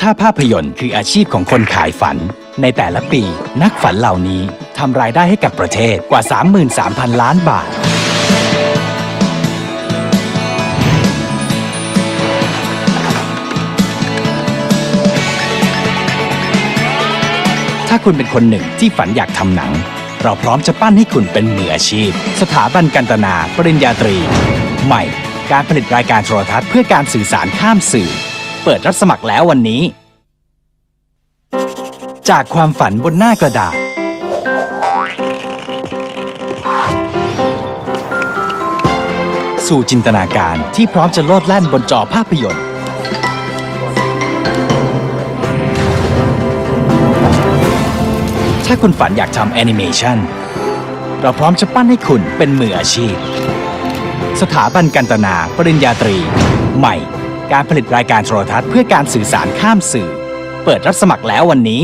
ถ้าภาพยนตร์คืออาชีพของคนขายฝัน ในแต่ละปี นักฝันเหล่านี้ทำรายได้ให้กับประเทศกว่า 33,000 ล้านบาท ถ้าคุณเป็นคนหนึ่งที่ฝันอยากทำหนัง เราพร้อมจะปั้นให้คุณเป็นมืออาชีพ สถาบันกันตนา ปริญญาตรี ใหม่ การผลิตรายการโทรทัศน์เพื่อการสื่อสารข้ามสื่อ เปิดรับสมัครแล้ววันนี้ จากความฝันบนหน้ากระดาษ สู่จินตนาการที่พร้อมจะโลดแล่นบนจอภาพยนตร์ ถ้าคุณฝันอยากทำแอนิเมชันเราพร้อมจะปั้นให้คุณเป็นมืออาชีพ สถาบันกันตนา ปริญญาตรี ใหม่ การผลิตรายการโทรทัศน์เพื่อการสื่อสารข้ามสื่อ เปิดรับสมัครแล้ววันนี้